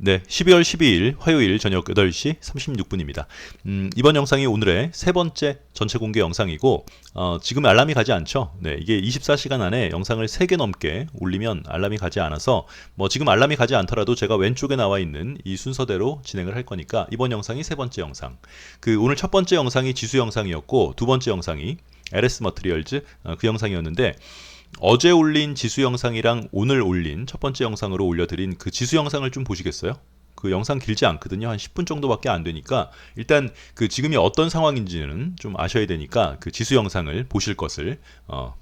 네, 12월 12일 화요일 저녁 8시 36분입니다. 음, 이번 영상이 오늘의 세 번째 전체 공개 영상이고 어, 지금 알람이 가지 않죠. 네, 이게 24시간 안에 영상을 3개 넘게 올리면 알람이 가지 않아서 뭐 지금 알람이 가지 않더라도 제가 왼쪽에 나와 있는 이 순서대로 진행을 할 거니까 이번 영상이 세 번째 영상. 그 오늘 첫 번째 영상이 지수 영상이었고 두 번째 영상이 LS 머트리얼즈 어, 그 영상이었는데 어제 올린 지수 영상이랑 오늘 올린 첫 번째 영상으로 올려드린 그 지수 영상을 좀 보시겠어요? 그 영상 길지 않거든요. 한 10분 정도밖에 안 되니까 일단 그 지금이 어떤 상황인지는 좀 아셔야 되니까 그 지수 영상을 보실 것을 어,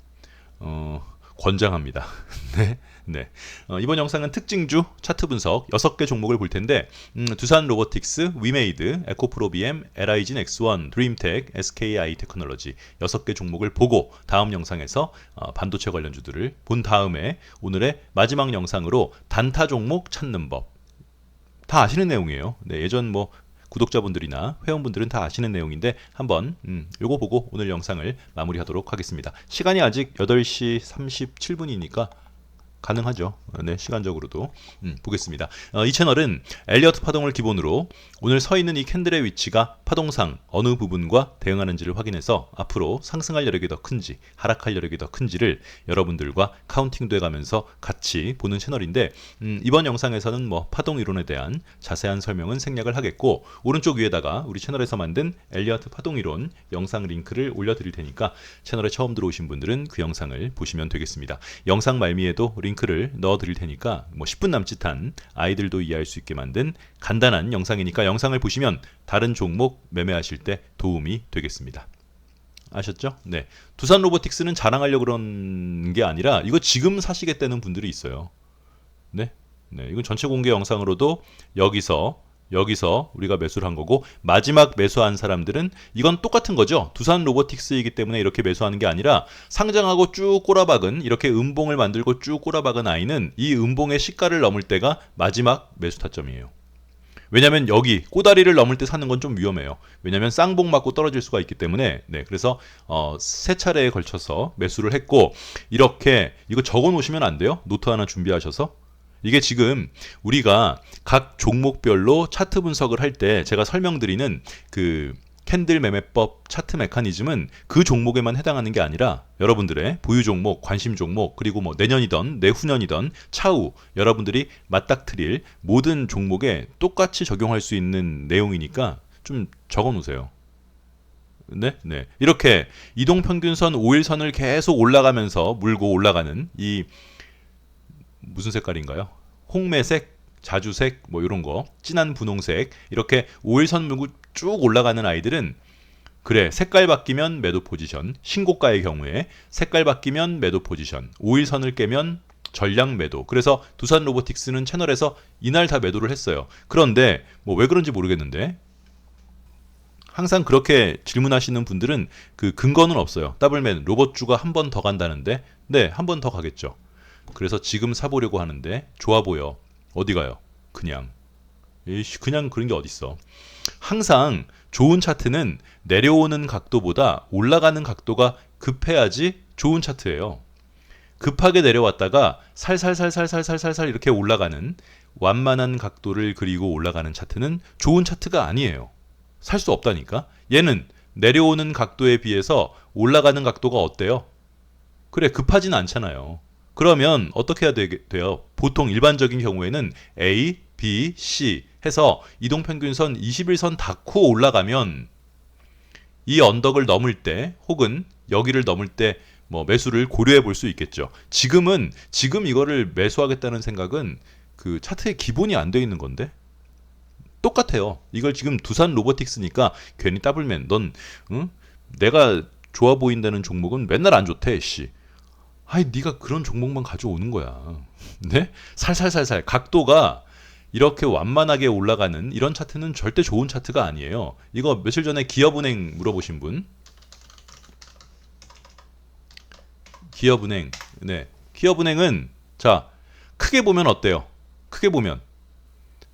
어, 권장합니다. 네. 네. 어, 이번 영상은 특징주 차트 분석 6개 종목을 볼 텐데 음, 두산 로보틱스, 위메이드, 에코프로비엠, LI진 X1, 드림텍, SKI 테크놀로지 6개 종목을 보고 다음 영상에서 어, 반도체 관련주들을 본 다음에 오늘의 마지막 영상으로 단타 종목 찾는 법. 다 아시는 내용이에요. 네, 예전 뭐 구독자분들이나 회원분들은 다 아시는 내용인데 한번 음, 요거 보고 오늘 영상을 마무리하도록 하겠습니다. 시간이 아직 8시 37분이니까 가능하죠. 네, 시간적으로도 음, 보겠습니다. 어, 이 채널은 엘리어트 파동을 기본으로 오늘 서 있는 이 캔들의 위치가 파동상 어느 부분과 대응하는지를 확인해서 앞으로 상승할 여력이 더 큰지 하락할 여력이 더 큰지를 여러분들과 카운팅돼 가면서 같이 보는 채널인데 음, 이번 영상에서는 뭐 파동 이론에 대한 자세한 설명은 생략을 하겠고 오른쪽 위에다가 우리 채널에서 만든 엘리어트 파동 이론 영상 링크를 올려드릴 테니까 채널에 처음 들어오신 분들은 그 영상을 보시면 되겠습니다. 영상 말미에도 링크 를 넣어 드릴 테니까 뭐 10분 남짓한 아이들도 이해할 수 있게 만든 간단한 영상이니까 영상을 보시면 다른 종목 매매하실 때 도움이 되겠습니다. 아셨죠? 네. 두산 로보틱스는 자랑하려고 그런 게 아니라 이거 지금 사시겠다는 분들이 있어요. 네. 네. 이건 전체 공개 영상으로도 여기서 여기서 우리가 매수를 한 거고 마지막 매수한 사람들은 이건 똑같은 거죠. 두산 로보틱스이기 때문에 이렇게 매수하는 게 아니라 상장하고 쭉 꼬라박은 이렇게 음봉을 만들고 쭉 꼬라박은 아이는 이 음봉의 시가를 넘을 때가 마지막 매수 타점이에요. 왜냐면 여기 꼬다리를 넘을 때 사는 건 좀 위험해요. 왜냐면 쌍봉 맞고 떨어질 수가 있기 때문에 네 그래서 어, 세 차례에 걸쳐서 매수를 했고 이렇게 이거 적어 놓으시면 안 돼요. 노트 하나 준비하셔서 이게 지금 우리가 각 종목별로 차트 분석을 할 때 제가 설명드리는 그 캔들 매매법 차트 메커니즘은 그 종목에만 해당하는 게 아니라 여러분들의 보유 종목, 관심 종목, 그리고 뭐 내년이던 내후년이던 차후 여러분들이 맞닥뜨릴 모든 종목에 똑같이 적용할 수 있는 내용이니까 좀 적어 놓으세요. 네, 네. 이렇게 이동 평균선 5일선을 계속 올라가면서 물고 올라가는 이 무슨 색깔인가요? 홍매색, 자주색 뭐 이런 거, 진한 분홍색 이렇게 5일선 물고 쭉 올라가는 아이들은 그래 색깔 바뀌면 매도 포지션 신고가의 경우에 색깔 바뀌면 매도 포지션 5일선을 깨면 전량 매도. 그래서 두산 로보틱스는 채널에서 이날 다 매도를 했어요. 그런데 뭐 왜 그런지 모르겠는데 항상 그렇게 질문하시는 분들은 그 근거는 없어요. 더블맨 로봇주가 한 번 더 간다는데 네 한 번 더 가겠죠 그래서 지금 사보려고 하는데 좋아 보여. 어디 가요? 그냥. 에이씨, 그냥 그런 게 어딨어. 항상 좋은 차트는 내려오는 각도보다 올라가는 각도가 급해야지 좋은 차트예요. 급하게 내려왔다가 살살살살살살살살 이렇게 올라가는 완만한 각도를 그리고 올라가는 차트는 좋은 차트가 아니에요. 살 수 없다니까. 얘는 내려오는 각도에 비해서 올라가는 각도가 어때요? 그래 급하진 않잖아요. 그러면 어떻게 해야 되, 돼요? 보통 일반적인 경우에는 A, B, C 해서 이동평균선 21선 닿고 올라가면 이 언덕을 넘을 때 혹은 여기를 넘을 때 뭐 매수를 고려해 볼 수 있겠죠. 지금은 지금 이거를 매수하겠다는 생각은 그 차트의 기본이 안 돼 있는 건데 똑같아요. 이걸 지금 두산 로보틱스니까 괜히 따블면 넌 응? 내가 좋아 보인다는 종목은 맨날 안 좋대 씨. 아이 네가 그런 종목만 가져오는 거야. 네? 살살살살 각도가 이렇게 완만하게 올라가는 이런 차트는 절대 좋은 차트가 아니에요. 이거 며칠 전에 기업은행 물어보신 분. 기업은행. 네. 기업은행은 자, 크게 보면 어때요? 크게 보면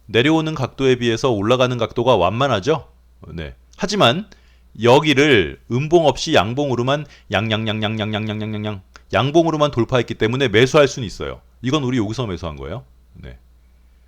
내려오는 각도에 비해서 올라가는 각도가 완만하죠? 네. 하지만 여기를 음봉 없이 양봉으로만 양양양양양양양양양 양봉으로만 돌파했기 때문에 매수할 수는 있어요. 이건 우리 여기서 매수한 거예요. 네.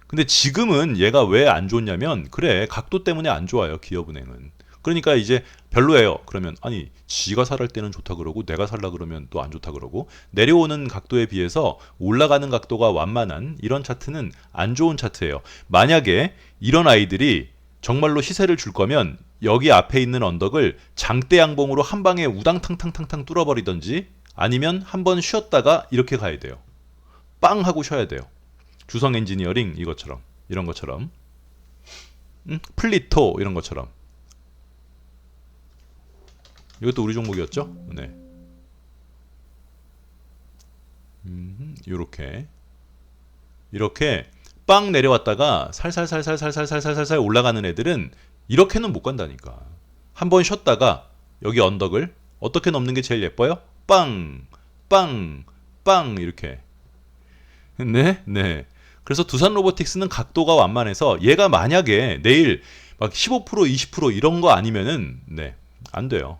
근데 지금은 얘가 왜 안 좋냐면 그래 각도 때문에 안 좋아요 기업은행은 그러니까 이제 별로예요 그러면 아니 지가 살할 때는 좋다 그러고 내가 살라 그러면 또 안 좋다 그러고 내려오는 각도에 비해서 올라가는 각도가 완만한 이런 차트는 안 좋은 차트예요 만약에 이런 아이들이 정말로 시세를 줄 거면 여기 앞에 있는 언덕을 장대 양봉으로 한 방에 우당탕탕탕탕 뚫어버리던지 아니면 한번 쉬었다가 이렇게 가야 돼요 빵 하고 쉬어야 돼요 주성 엔지니어링 이것처럼 이런 것처럼 음? 플리토 이런 것처럼 이것도 우리 종목이었죠? 네. 음, 요렇게 이렇게 빵 내려왔다가 살살살살살살살살살 올라가는 애들은 이렇게는 못 간다니까. 한번 쉬었다가 여기 언덕을 어떻게 넘는 게 제일 예뻐요? 빵, 빵, 빵 이렇게. 네, 네. 그래서 두산 로보틱스는 각도가 완만해서 얘가 만약에 내일 막 15% 20% 이런 거 아니면은 네, 안 돼요.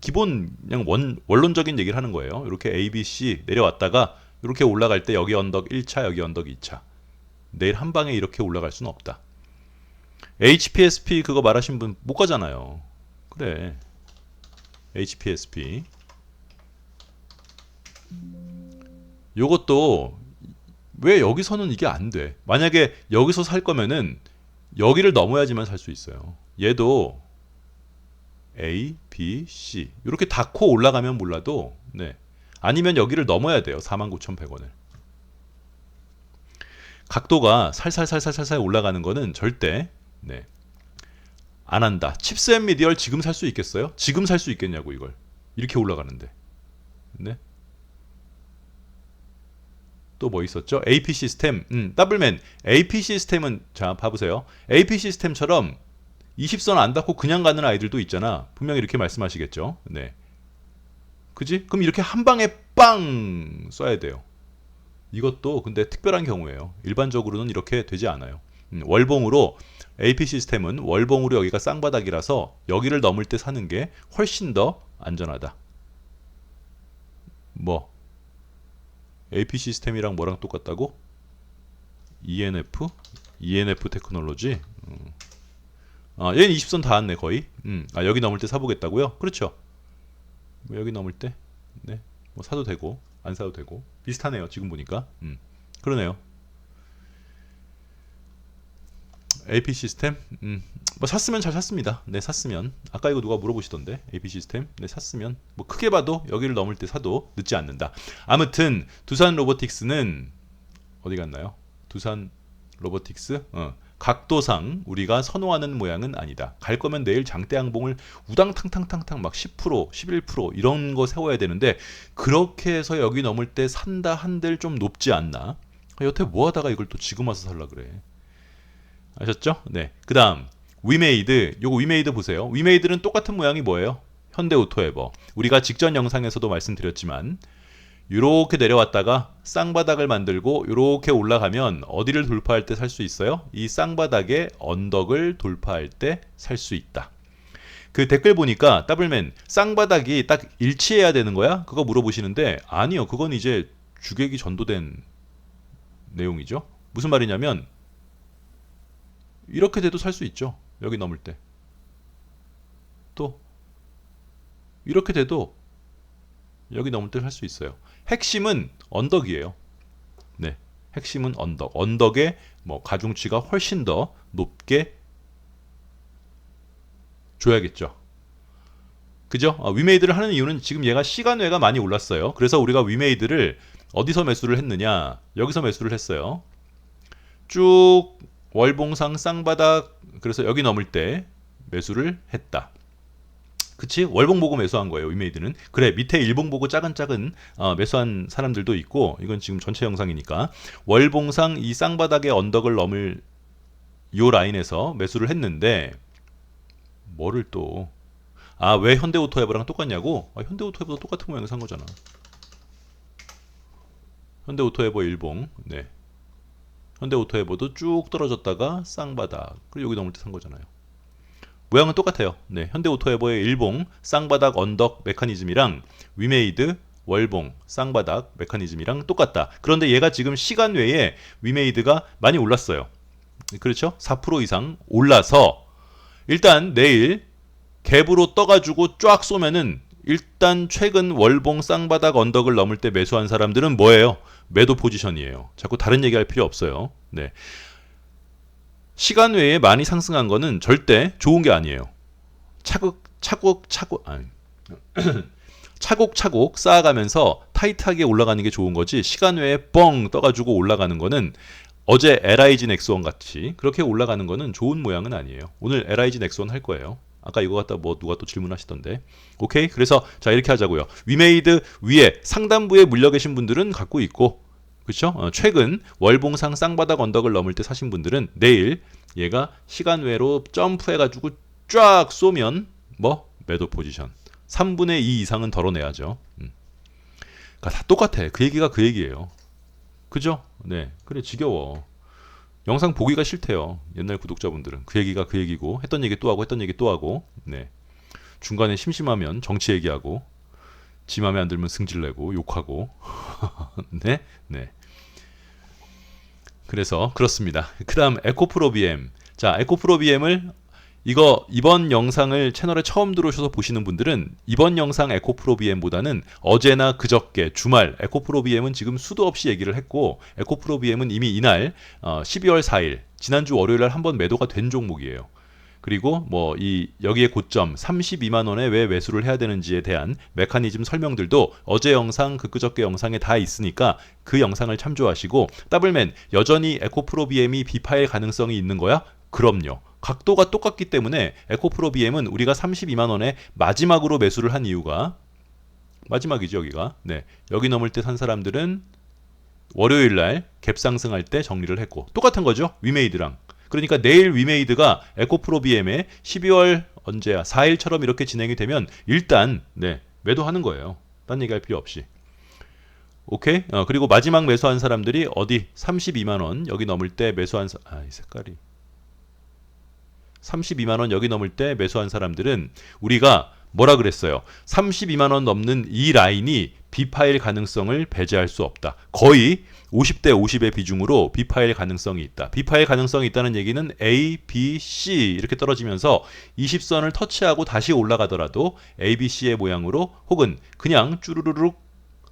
기본 그냥 원, 원론적인 얘기를 하는 거예요. 이렇게 A, B, C 내려왔다가 이렇게 올라갈 때 여기 언덕 1차, 여기 언덕 2차. 내일 한 방에 이렇게 올라갈 수는 없다. HPSP 그거 말하신 분 못 가잖아요. 그래. HPSP. 요것도 왜 여기서는 이게 안 돼? 만약에 여기서 살 거면은 여기를 넘어야지만 살 수 있어요. 얘도 A, B, C 이렇게 닫고 올라가면 몰라도 네. 아니면 여기를 넘어야 돼요. 49,100원을. 각도가 살살살살살살 올라가는 거는 절대 네. 안 한다. 칩스 앤 미디얼 지금 살 수 있겠어요? 지금 살 수 있겠냐고 이걸. 이렇게 올라가는데. 네. 또 뭐 있었죠? AP 시스템. 음, 더블맨. AP 시스템은 자, 봐보세요. AP 시스템처럼 20선 안 닫고 그냥 가는 아이들도 있잖아. 분명히 이렇게 말씀하시겠죠. 네. 그지? 그럼 이렇게 한 방에 빵 쏴야 돼요. 이것도 근데 특별한 경우예요. 일반적으로는 이렇게 되지 않아요. 음, 월봉으로 AP 시스템은 월봉으로 여기가 쌍바닥이라서 여기를 넘을 때 사는 게 훨씬 더 안전하다. 뭐 AP 시스템이랑 뭐랑 똑같다고? ENF? ENF 테크놀로지? 음. 아, 얘는 20선 닿았네 거의. 음. 아, 여기 넘을 때 사보겠다고요? 그렇죠. 뭐 여기 넘을 때, 네, 뭐 사도 되고 안 사도 되고 비슷하네요. 지금 보니까, 음, 그러네요. AP 시스템, 음, 뭐 샀으면 잘 샀습니다. 네, 샀으면 아까 이거 누가 물어보시던데 AP 시스템, 네, 샀으면 뭐 크게 봐도 여기를 넘을 때 사도 늦지 않는다. 아무튼 두산 로보틱스는 어디 갔나요? 두산 로보틱스, 어. 각도상 우리가 선호하는 모양은 아니다. 갈 거면 내일 장대양봉을 우당탕탕탕탕 막 10%, 11% 이런 거 세워야 되는데 그렇게 해서 여기 넘을 때 산다 한들 좀 높지 않나? 여태 뭐 하다가 이걸 또 지금 와서 살라 그래. 아셨죠? 네. 그 다음 위메이드. 요거 위메이드 보세요. 위메이드는 똑같은 모양이 뭐예요? 현대 오토에버. 우리가 직전 영상에서도 말씀드렸지만 이렇게 내려왔다가 쌍바닥을 만들고 이렇게 올라가면 어디를 돌파할 때 살 수 있어요? 이 쌍바닥의 언덕을 돌파할 때 살 수 있다. 그 댓글 보니까 더블맨 쌍바닥이 딱 일치해야 되는 거야? 그거 물어보시는데 아니요. 그건 이제 주객이 전도된 내용이죠. 무슨 말이냐면 이렇게 돼도 살 수 있죠. 여기 넘을 때. 또 이렇게 돼도 여기 넘을 때 살 수 있어요. 핵심은 언덕이에요. 네. 핵심은 언덕. 언덕의 뭐 가중치가 훨씬 더 높게 줘야겠죠. 그죠? 어, 위메이드를 하는 이유는 지금 얘가 시간외가 많이 올랐어요. 그래서 우리가 위메이드를 어디서 매수를 했느냐? 여기서 매수를 했어요. 쭉 월봉상 쌍바닥 그래서 여기 넘을 때 매수를 했다. 그치? 월봉 보고 매수한 거예요. 위메이드는. 그래 밑에 일봉 보고 작은 작은 어, 매수한 사람들도 있고 이건 지금 전체 영상이니까 월봉상 이 쌍바닥의 언덕을 넘을 요 라인에서 매수를 했는데 뭐를 또 아 왜 현대오토에버랑 똑같냐고? 아, 현대오토에버도 똑같은 모양을 산 거잖아. 현대오토에버 일봉 네. 현대오토에버도 쭉 떨어졌다가 쌍바닥 그리고 여기 넘을 때 산 거잖아요. 모양은 똑같아요. 네, 현대오토에버의 일봉 쌍바닥 언덕 메커니즘이랑 위메이드 월봉, 쌍바닥 메커니즘이랑 똑같다. 그런데 얘가 지금 시간 외에 위메이드가 많이 올랐어요. 그렇죠? 4% 이상 올라서 일단 내일 갭으로 떠가지고 쫙 쏘면은 일단 최근 월봉 쌍바닥 언덕을 넘을 때 매수한 사람들은 뭐예요? 매도 포지션이에요. 자꾸 다른 얘기할 필요 없어요. 네. 시간 외에 많이 상승한 거는 절대 좋은 게 아니에요. 차곡 차곡 차곡 아니 차곡차곡 쌓아가면서 타이트하게 올라가는 게 좋은 거지 시간 외에 뻥 떠가지고 올라가는 거는 어제 LIG 넥스원 같이 그렇게 올라가는 거는 좋은 모양은 아니에요. 오늘 LIG 넥스원 할 거예요. 아까 이거 갖다 뭐 누가 또 질문하시던데. 오케이. 그래서 자 이렇게 하자고요. 위메이드 위에 상단부에 물려 계신 분들은 갖고 있고 그렇죠? 어, 최근 월봉상 쌍바닥 언덕을 넘을 때 사신 분들은 내일 얘가 시간 외로 점프해 가지고 쫙 쏘면 뭐 매도 포지션 3분의 2 이상은 덜어내야죠. 음. 그러니까 다 똑같아. 그 얘기가 그 얘기예요. 그죠? 네. 그래 지겨워. 영상 보기가 싫대요. 옛날 구독자분들은 그 얘기가 그 얘기고 했던 얘기 또 하고 했던 얘기 또 하고 네. 중간에 심심하면 정치 얘기하고 지 맘에 안 들면 승질 내고 욕하고 네. 네. 그래서 그렇습니다. 그다음 에코프로 BM. 자, 에코프로 BM을 이거 이번 영상을 채널에 처음 들어오셔서 보시는 분들은 이번 영상 에코프로 BM보다는 어제나 그저께 주말 에코프로 BM은 지금 수도 없이 얘기를 했고 에코프로 BM은 이미 이날 어, 12월 4일 지난주 월요일 날 한 번 매도가 된 종목이에요. 그리고 뭐 이 여기에 고점 32만 원에 왜 매수를 해야 되는지에 대한 메커니즘 설명들도 어제 영상 그그저께 영상에 다 있으니까 그 영상을 참조하시고 더블맨 여전히 에코프로 BM이 비파일 가능성이 있는 거야? 그럼요. 각도가 똑같기 때문에 에코프로 BM은 우리가 32만 원에 마지막으로 매수를 한 이유가 마지막이죠 여기가. 네. 여기 넘을 때 산 사람들은 월요일 날 갭 상승할 때 정리를 했고 똑같은 거죠 위메이드랑. 그러니까 내일 위메이드가 에코프로 BM에 12월 언제야 4일처럼 이렇게 진행이 되면 일단 네 매도하는 거예요. 딴 얘기할 필요 없이. 오케이? 어, 그리고 마지막 매수한 사람들이 어디? 32만 원 여기 넘을 때 매수한 사... 아이 색깔이 32만 원 여기 넘을 때 매수한 사람들은 우리가 뭐라 그랬어요? 32만 원 넘는 이 라인이 비파일 가능성을 배제할 수 없다. 거의 50대 50의 비중으로 비파일 가능성이 있다. 비파일 가능성이 있다는 얘기는 A, B, C 이렇게 떨어지면서 20선을 터치하고 다시 올라가더라도 A, B, C의 모양으로 혹은 그냥 쭈루루룩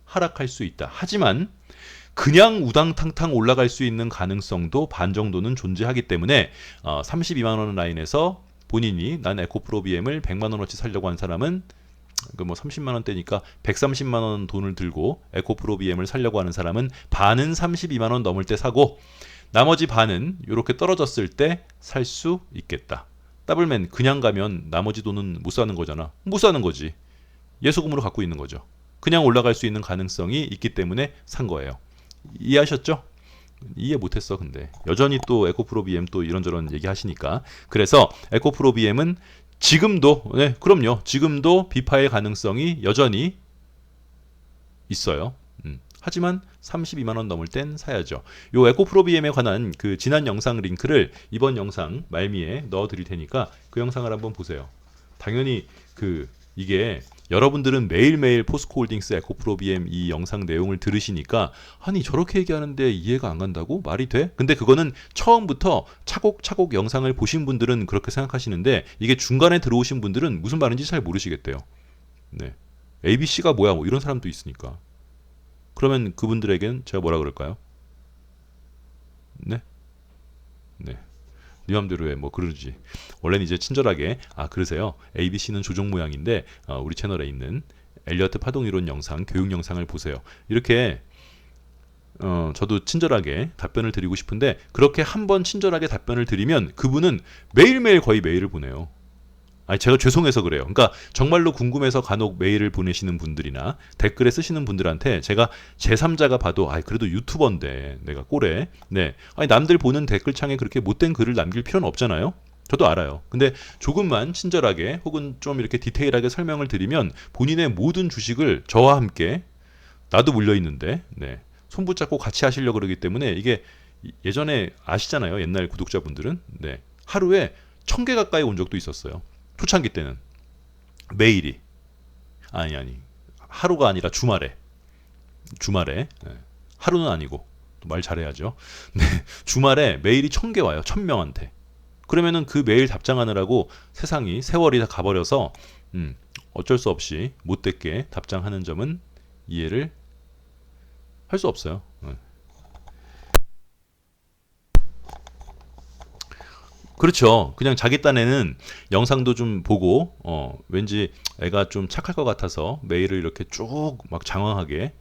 하락할 수 있다. 하지만 그냥 우당탕탕 올라갈 수 있는 가능성도 반 정도는 존재하기 때문에 어, 32만 원 라인에서 본인이 난 에코프로 BM을 100만 원어치 살려고 한 사람은 그뭐 30만 원대니까 130만 원 돈을 들고 에코프로 BM을 살려고 하는 사람은 반은 32만 원 넘을 때 사고 나머지 반은 이렇게 떨어졌을 때 살 수 있겠다. 더블맨 그냥 가면 나머지 돈은 못 사는 거잖아. 못 사는 거지. 예소금으로 갖고 있는 거죠. 그냥 올라갈 수 있는 가능성이 있기 때문에 산 거예요. 이해하셨죠? 이해 못했어 근데. 여전히 또 에코프로 BM 또 이런저런 얘기하시니까. 그래서 에코프로 BM은 지금도 네 그럼요. 지금도 비파의 가능성이 여전히 있어요. 음, 하지만 32만 원 넘을 땐 사야죠. 요 에코프로 BM에 관한 그 지난 영상 링크를 이번 영상 말미에 넣어 드릴 테니까 그 영상을 한번 보세요. 당연히 그 이게 여러분들은 매일매일 포스코홀딩스 에코프로 BM 이 영상 내용을 들으시니까 아니 저렇게 얘기하는데 이해가 안 간다고 말이 돼? 근데 그거는 처음부터 차곡차곡 영상을 보신 분들은 그렇게 생각하시는데 이게 중간에 들어오신 분들은 무슨 말인지 잘 모르시겠대요. 네. ABC가 뭐야 뭐 이런 사람도 있으니까. 그러면 그분들에겐 제가 뭐라 그럴까요? 네? 네. 네 맘대로 해. 뭐 그러지. 원래는 이제 친절하게 아 그러세요. ABC는 조종 모양인데 어, 우리 채널에 있는 엘리어트 파동 이론 영상, 교육 영상을 보세요. 이렇게 어, 저도 친절하게 답변을 드리고 싶은데 그렇게 한번 친절하게 답변을 드리면 그분은 매일매일 거의 메일을 보내요. 아니 제가 죄송해서 그래요. 그러니까 정말로 궁금해서 간혹 메일을 보내시는 분들이나 댓글에 쓰시는 분들한테 제가 제3자가 봐도 아 그래도 유튜버인데 내가 꼴에 네 아니 남들 보는 댓글창에 그렇게 못된 글을 남길 필요는 없잖아요. 저도 알아요. 근데 조금만 친절하게 혹은 좀 이렇게 디테일하게 설명을 드리면 본인의 모든 주식을 저와 함께 나도 물려 있는데 네. 손 붙잡고 같이 하시려 고 그러기 때문에 이게 예전에 아시잖아요. 옛날 구독자분들은 네. 하루에 천 개 가까이 온 적도 있었어요. 초창기 때는 매일이 아니 아니 하루가 아니라 주말에 주말에 네. 하루는 아니고 또말 잘해야죠. 네, 주말에 메일이 천 개 와요. 천 명한테. 그러면은 그 메일 답장하느라고 세상이 세월이 다 가버려서 음, 어쩔 수 없이 못됐게 답장하는 점은 이해를 할 수 없어요. 네. 그렇죠. 그냥 자기 딴에는 영상도 좀 보고 어 왠지 애가 좀 착할 것 같아서 메일을 이렇게 쭉 막 장황하게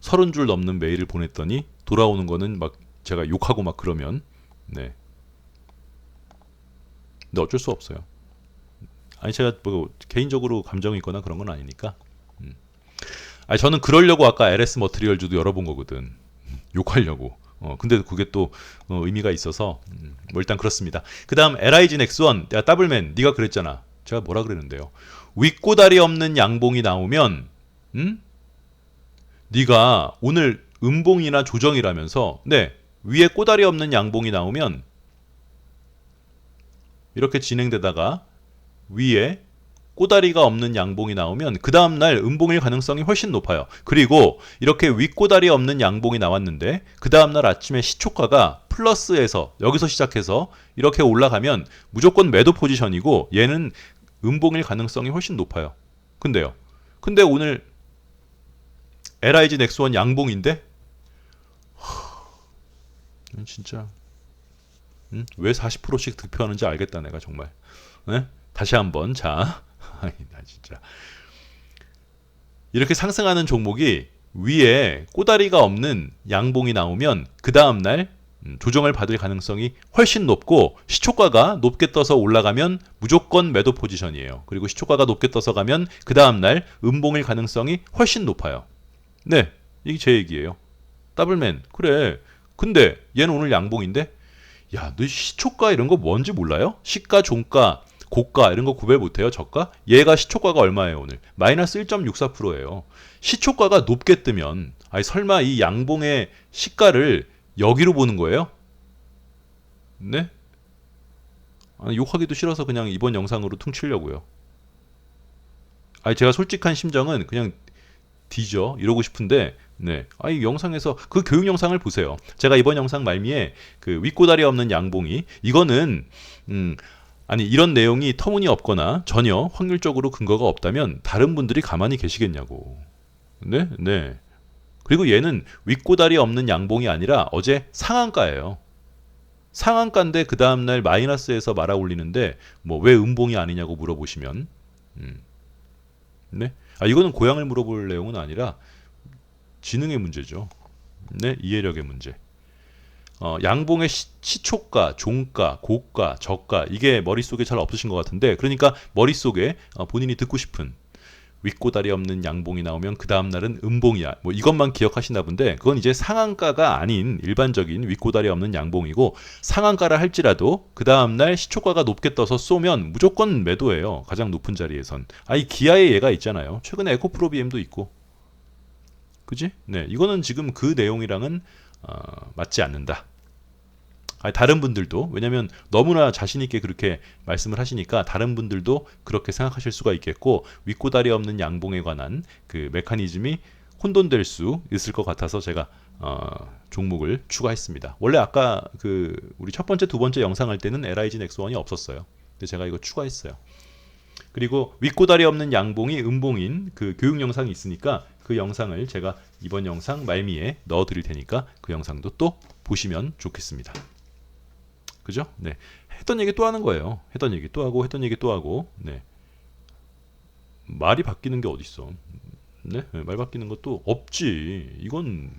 서른 줄 넘는 메일을 보냈더니 돌아오는 거는 막 제가 욕하고 막 그러면 네. 근데 어쩔 수 없어요. 아니 제가 뭐 개인적으로 감정이 있거나 그런 건 아니니까. 음. 아니 저는 그러려고 아까 LS 머트리얼즈도 열어본 거거든. 욕하려고. 어 근데 그게 또 어, 의미가 있어서 음, 뭐 일단 그렇습니다. 그 다음 LIG 넥스원 야 더블맨 네가 그랬잖아. 제가 뭐라 그랬는데요. 윗꼬다리 없는 양봉이 나오면 음? 네가 오늘 음봉이나 조정이라면서 네 위에 꼬다리 없는 양봉이 나오면 이렇게 진행되다가 위에 꼬다리가 없는 양봉이 나오면 그 다음날 음봉일 가능성이 훨씬 높아요. 그리고 이렇게 윗꼬다리 없는 양봉이 나왔는데 그 다음날 아침에 시초가가 플러스에서 여기서 시작해서 이렇게 올라가면 무조건 매도 포지션이고 얘는 음봉일 가능성이 훨씬 높아요. 근데요. 근데 오늘 LIG 넥스원 양봉인데 하, 진짜 음? 왜 40%씩 득표하는지 알겠다 내가 정말. 네? 다시 한번 자 나 진짜 이렇게 상승하는 종목이 위에 꼬다리가 없는 양봉이 나오면 그 다음 날 음, 조정을 받을 가능성이 훨씬 높고 시초가가 높게 떠서 올라가면 무조건 매도 포지션이에요. 그리고 시초가가 높게 떠서 가면 그 다음 날 음봉일 가능성이 훨씬 높아요. 네, 이게 제 얘기예요. 더블맨 그래. 근데 얘는 오늘 양봉인데 야, 너 시초가 이런 거 뭔지 몰라요? 시가, 종가, 고가 이런 거 구별 못해요? 저가? 얘가 시초가가 얼마예요 오늘? 마이너스 1.64%예요. 시초가가 높게 뜨면 아니 설마 이 양봉의 시가를 여기로 보는 거예요? 네? 아니, 욕하기도 싫어서 그냥 이번 영상으로 퉁치려고요. 아니 제가 솔직한 심정은 그냥 뒤져 이러고 싶은데 네. 아, 이 영상에서 그 교육 영상을 보세요. 제가 이번 영상 말미에 그 윗고다리 없는 양봉이 이거는 음 아니 이런 내용이 터무니없거나 전혀 확률적으로 근거가 없다면 다른 분들이 가만히 계시겠냐고. 네? 네. 그리고 얘는 윗고다리 없는 양봉이 아니라 어제 상한가예요. 상한가인데 그 다음날 마이너스에서 말아 올리는데 뭐 왜 음봉이 아니냐고 물어보시면 음. 네? 아 이거는 고향을 물어볼 내용은 아니라 지능의 문제죠. 네, 이해력의 문제. 어, 양봉의 시, 초가 종가, 고가, 저가 이게 머릿속에 잘 없으신 것 같은데 그러니까 머릿속에 어, 본인이 듣고 싶은 윗고다리 없는 양봉이 나오면 그 다음 날은 음봉이야. 뭐 이것만 기억하시나 본데 그건 이제 상한가가 아닌 일반적인 윗고다리 없는 양봉이고 상한가라 할지라도 그 다음 날 시초가가 높게 떠서 쏘면 무조건 매도예요. 가장 높은 자리에선. 아이 기아의 예가 있잖아요. 최근에 에코프로비엠도 있고 그지? 네, 이거는 지금 그 내용이랑은 어, 맞지 않는다. 아니, 다른 분들도 왜냐하면 너무나 자신 있게 그렇게 말씀을 하시니까 다른 분들도 그렇게 생각하실 수가 있겠고 윗고다리 없는 양봉에 관한 그 메커니즘이 혼돈될 수 있을 것 같아서 제가 어, 종목을 추가했습니다. 원래 아까 그 우리 첫 번째 두 번째 영상 할 때는 LIG 넥스원이 없었어요. 근데 제가 이거 추가했어요. 그리고 윗고다리 없는 양봉이 음봉인 그 교육 영상이 있으니까 그 영상을 제가 이번 영상 말미에 넣어 드릴 테니까 그 영상도 또 보시면 좋겠습니다. 그죠? 네. 했던 얘기 또 하는 거예요. 했던 얘기 또 하고 했던 얘기 또 하고. 네. 말이 바뀌는 게 어딨어. 네? 말 바뀌는 것도 없지. 이건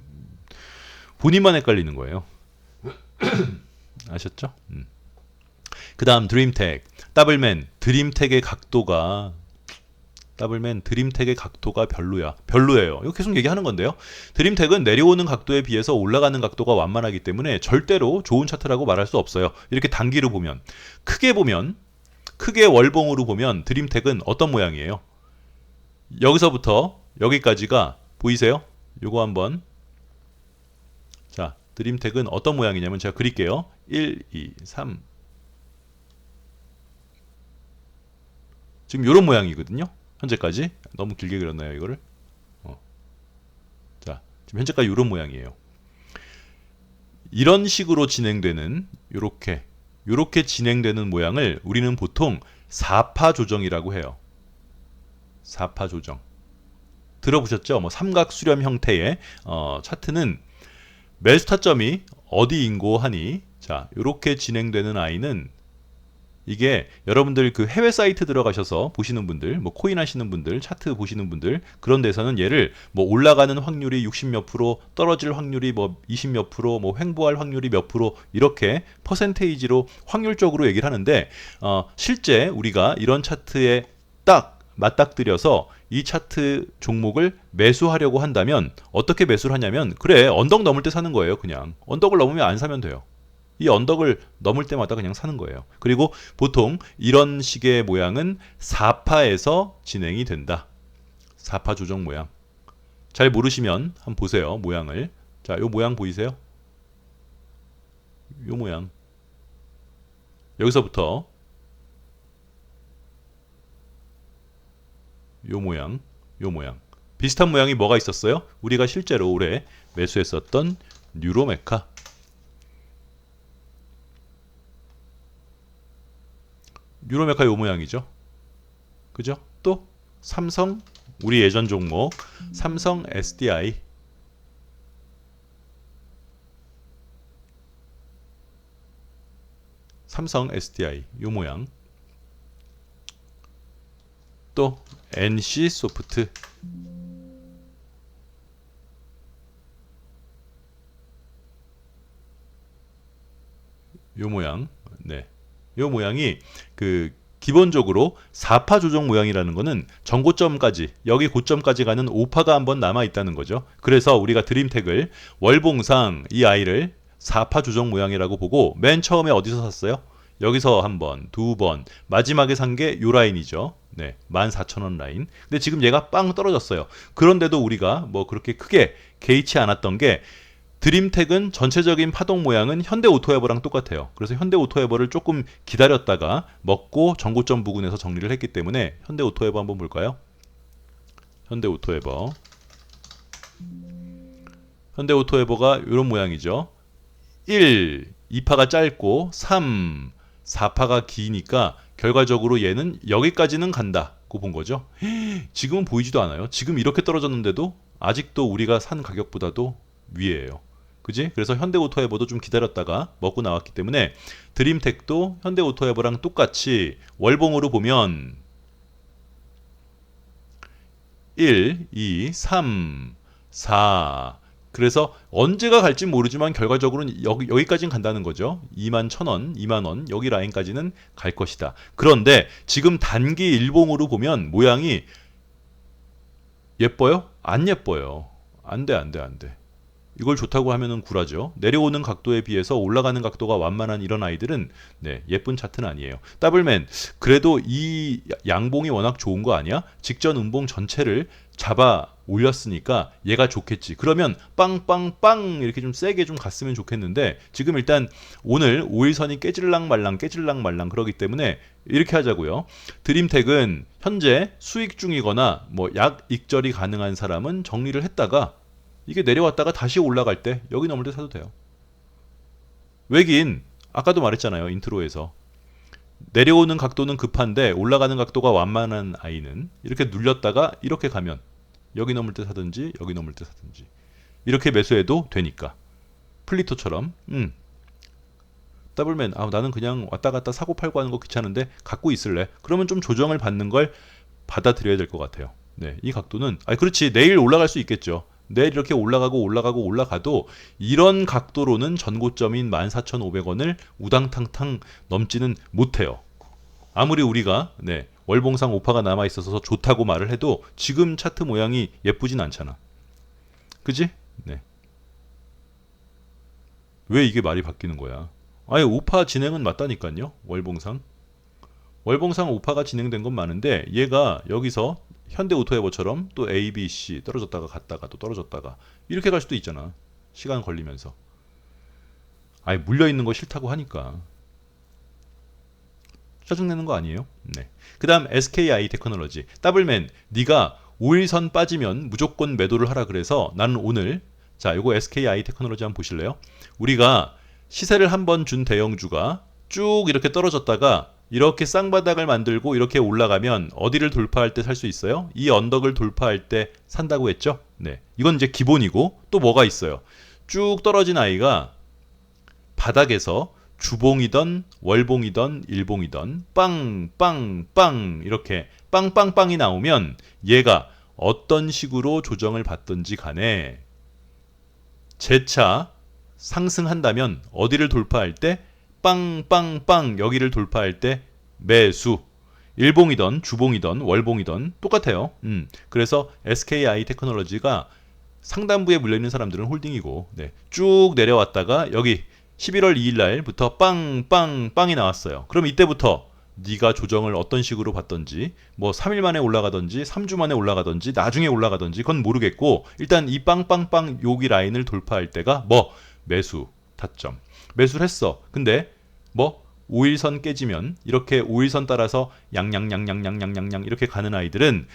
본인만 헷갈리는 거예요. 아셨죠? 음. 그 다음 드림텍 더블맨 드림텍의 각도가 더블맨 드림텍의 각도가 별로야. 별로예요. 이거 계속 얘기하는 건데요. 드림텍은 내려오는 각도에 비해서 올라가는 각도가 완만하기 때문에 절대로 좋은 차트라고 말할 수 없어요. 이렇게 단기로 보면. 크게 보면 크게 월봉으로 보면 드림텍은 어떤 모양이에요? 여기서부터 여기까지가 보이세요? 요거 한번. 자 드림텍은 어떤 모양이냐면 제가 그릴게요. 1, 2, 3 지금 이런 모양이거든요. 현재까지 너무 길게 그렸나요 이거를? 어. 자 지금 현재까지 이런 모양이에요. 이런 식으로 진행되는 요렇게 요렇게 진행되는 모양을 우리는 보통 사파 조정이라고 해요. 사파 조정. 들어보셨죠? 뭐 삼각 수렴 형태의 어, 차트는 매수 타점이 어디인고 하니 자, 요렇게 진행되는 아이는 이게 여러분들 그 해외 사이트 들어가셔서 보시는 분들, 뭐 코인 하시는 분들, 차트 보시는 분들 그런 데서는 얘를 뭐 올라가는 확률이 60 몇 프로, 떨어질 확률이 뭐 20 몇 프로, 뭐 횡보할 확률이 몇 프로 이렇게 퍼센테이지로 확률적으로 얘기를 하는데 어, 실제 우리가 이런 차트에 딱 맞닥뜨려서 이 차트 종목을 매수하려고 한다면 어떻게 매수를 하냐면 그래 언덕 넘을 때 사는 거예요 그냥. 언덕을 넘으면 안 사면 돼요 이 언덕을 넘을 때마다 그냥 사는 거예요. 그리고 보통 이런 식의 모양은 4파에서 진행이 된다. 4파 조정 모양. 잘 모르시면 한번 보세요. 모양을. 자, 요 모양 보이세요? 요 모양. 여기서부터 요 모양, 요 모양. 비슷한 모양이 뭐가 있었어요? 우리가 실제로 올해 매수했었던 뉴로메카 유로메카 요 모양이죠. 그죠? 또 삼성 우리 예전 종목 삼성 SDI 삼성 SDI 요 모양 또 NC 소프트 요 모양 네. 요 모양이 그 기본적으로 4파 조정 모양이라는 거는 전고점까지 여기 고점까지 가는 5파가 한번 남아 있다는 거죠. 그래서 우리가 드림텍을 월봉상 이 아이를 4파 조정 모양이라고 보고 맨 처음에 어디서 샀어요? 여기서 한 번, 두 번, 마지막에 산 게 요 라인이죠. 네, 14,000원 라인. 근데 지금 얘가 빵 떨어졌어요. 그런데도 우리가 뭐 그렇게 크게 개의치 않았던 게 드림텍은 전체적인 파동 모양은 현대 오토에버랑 똑같아요. 그래서 현대 오토에버를 조금 기다렸다가 먹고 전고점 부근에서 정리를 했기 때문에 현대 오토에버 한번 볼까요? 현대 오토에버. 현대 오토에버가 이런 모양이죠. 1, 2파가 짧고 3, 4파가 기니까 결과적으로 얘는 여기까지는 간다고 본 거죠. 지금은 보이지도 않아요. 지금 이렇게 떨어졌는데도 아직도 우리가 산 가격보다도 위에요. 그지? 그래서 현대오토에버도 좀 기다렸다가 먹고 나왔기 때문에 드림텍도 현대오토에버랑 똑같이 월봉으로 보면 1, 2, 3, 4 그래서 언제가 갈지 모르지만 결과적으로는 여기, 여기까지는 간다는 거죠. 2만 1천원, 2만 원 여기 라인까지는 갈 것이다. 그런데 지금 단기 일봉으로 보면 모양이 예뻐요? 안 예뻐요. 안 돼, 안 돼, 안 돼. 이걸 좋다고 하면은 굴하죠. 내려오는 각도에 비해서 올라가는 각도가 완만한 이런 아이들은 네, 예쁜 차트는 아니에요. 더블맨 그래도 이 양봉이 워낙 좋은 거 아니야? 직전 음봉 전체를 잡아 올렸으니까 얘가 좋겠지. 그러면 빵빵빵 이렇게 좀 세게 좀 갔으면 좋겠는데 지금 일단 오늘 5일선이 깨질랑 말랑 깨질랑 말랑 그러기 때문에 이렇게 하자고요. 드림텍은 현재 수익 중이거나 뭐 약 익절이 가능한 사람은 정리를 했다가 이게 내려왔다가 다시 올라갈 때 여기 넘을 때 사도 돼요. 왜긴 아까도 말했잖아요. 인트로에서. 내려오는 각도는 급한데 올라가는 각도가 완만한 아이는 이렇게 눌렸다가 이렇게 가면 여기 넘을 때 사든지 여기 넘을 때 사든지 이렇게 매수해도 되니까 플리토처럼 음 더블맨 아 나는 그냥 왔다 갔다 사고 팔고 하는 거 귀찮은데 갖고 있을래 그러면 좀 조정을 받는 걸 받아들여야 될 것 같아요 네이 각도는 아 그렇지 내일 올라갈 수 있겠죠 내일 이렇게 올라가고 올라가고 올라가도 이런 각도로는 전고점인 14,500원을 우당탕탕 넘지는 못해요. 아무리 우리가 네, 월봉상 오파가 남아 있어서 좋다고 말을 해도 지금 차트 모양이 예쁘진 않잖아. 그지? 네. 왜 이게 말이 바뀌는 거야? 아예 오파 진행은 맞다니까요. 월봉상. 월봉상 오파가 진행된 건 많은데 얘가 여기서 현대 오토에버처럼 또 A, B, C 떨어졌다가 갔다가 또 떨어졌다가 이렇게 갈 수도 있잖아. 시간 걸리면서. 아예 물려 있는 거 싫다고 하니까. 짜증내는 거 아니에요? 네. 그다음 SKI 테크놀로지. 더블맨 네가 5일선 빠지면 무조건 매도를 하라 그래서 나는 오늘 자, 요거 SKI 테크놀로지 한번 보실래요? 우리가 시세를 한번 준 대형주가 쭉 이렇게 떨어졌다가 이렇게 쌍바닥을 만들고 이렇게 올라가면 어디를 돌파할 때 살 수 있어요? 이 언덕을 돌파할 때 산다고 했죠? 네. 이건 이제 기본이고 또 뭐가 있어요? 쭉 떨어진 아이가 바닥에서 주봉이던 월봉이던 일봉이던 빵빵빵 이렇게 빵빵빵이 나오면 얘가 어떤 식으로 조정을 받든지 간에 재차 상승한다면 어디를 돌파할 때 빵빵빵 여기를 돌파할 때 매수 일봉이던 주봉이던 월봉이던 똑같아요. 음. 그래서 SKI 테크놀로지가 상단부에 물려 있는 사람들은 홀딩이고 네. 쭉 내려왔다가 여기 11월 2일 날부터 빵빵 빵이 나왔어요. 그럼 이때부터 네가 조정을 어떤 식으로 받던지 뭐 3일 만에 올라가던지 3주 만에 올라가던지 나중에 올라가던지 그건 모르겠고 일단 이 빵빵빵 여기 라인을 돌파할 때가 뭐 매수 타점 매수를 했어. 근데 뭐 5일선 깨지면 이렇게 5일선 따라서 양양양양양양양양 이렇게 가는 아이들은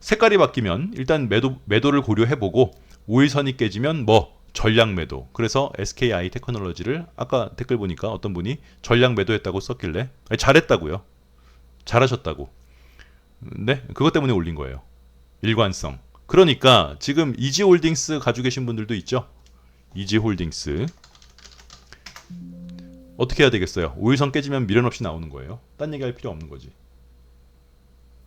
색깔이 바뀌면 일단 매도 매도를 고려해 보고 5일선이 깨지면 뭐 전량 매도. 그래서 SKI 테크놀로지를 아까 댓글 보니까 어떤 분이 전량 매도했다고 썼길래 잘했다고요. 잘하셨다고. 네, 그것 때문에 올린 거예요. 일관성. 그러니까 지금 이지홀딩스 가지고 계신 분들도 있죠. 이지홀딩스 어떻게 해야 되겠어요? 5일선 깨지면 미련 없이 나오는 거예요. 딴 얘기할 필요 없는 거지.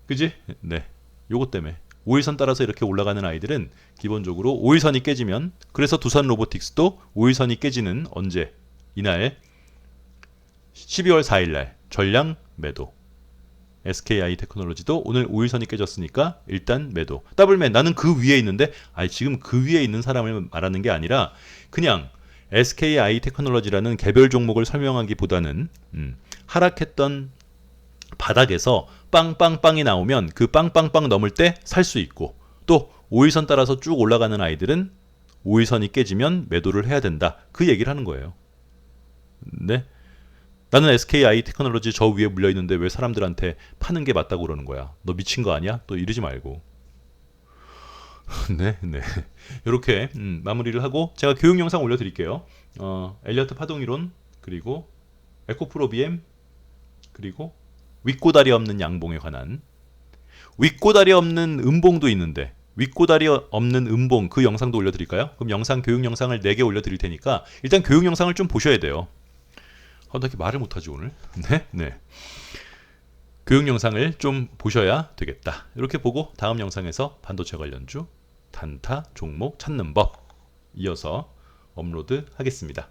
그지? 네. 요것 때문에 5일선 따라서 이렇게 올라가는 아이들은 기본적으로 5일선이 깨지면 그래서 두산 로보틱스도 5일선이 깨지는 언제 이날 12월 4일 날 전량 매도 SKI 테크놀로지도 오늘 5일선이 깨졌으니까 일단 매도 더블맨 나는 그 위에 있는데 아니 지금 그 위에 있는 사람을 말하는 게 아니라 그냥 SKI 테크놀로지라는 개별 종목을 설명하기보다는 음, 하락했던 바닥에서 빵빵빵이 나오면 그 빵빵빵 넘을 때 살 수 있고 또 5일선 따라서 쭉 올라가는 아이들은 5일선이 깨지면 매도를 해야 된다. 그 얘기를 하는 거예요. 네. 나는 SKI 테크놀로지 저 위에 물려 있는데 왜 사람들한테 파는 게 맞다고 그러는 거야? 너 미친 거 아니야? 또 이러지 말고. 네, 네. 이렇게 음, 마무리를 하고 제가 교육 영상 올려드릴게요. 어, 엘리어트 파동 이론 그리고 에코프로 BM 그리고 윗고다리 없는 양봉에 관한 윗고다리 없는 음봉도 있는데 윗고다리 없는 음봉 그 영상도 올려드릴까요? 그럼 영상 교육 영상을 4개 올려드릴 테니까 일단 교육 영상을 좀 보셔야 돼요. 어, 나 이렇게 말을 못하지 오늘? 네, 네. 교육 영상을 좀 보셔야 되겠다. 이렇게 보고 다음 영상에서 반도체 관련주 단타 종목 찾는 법 이어서 업로드 하겠습니다.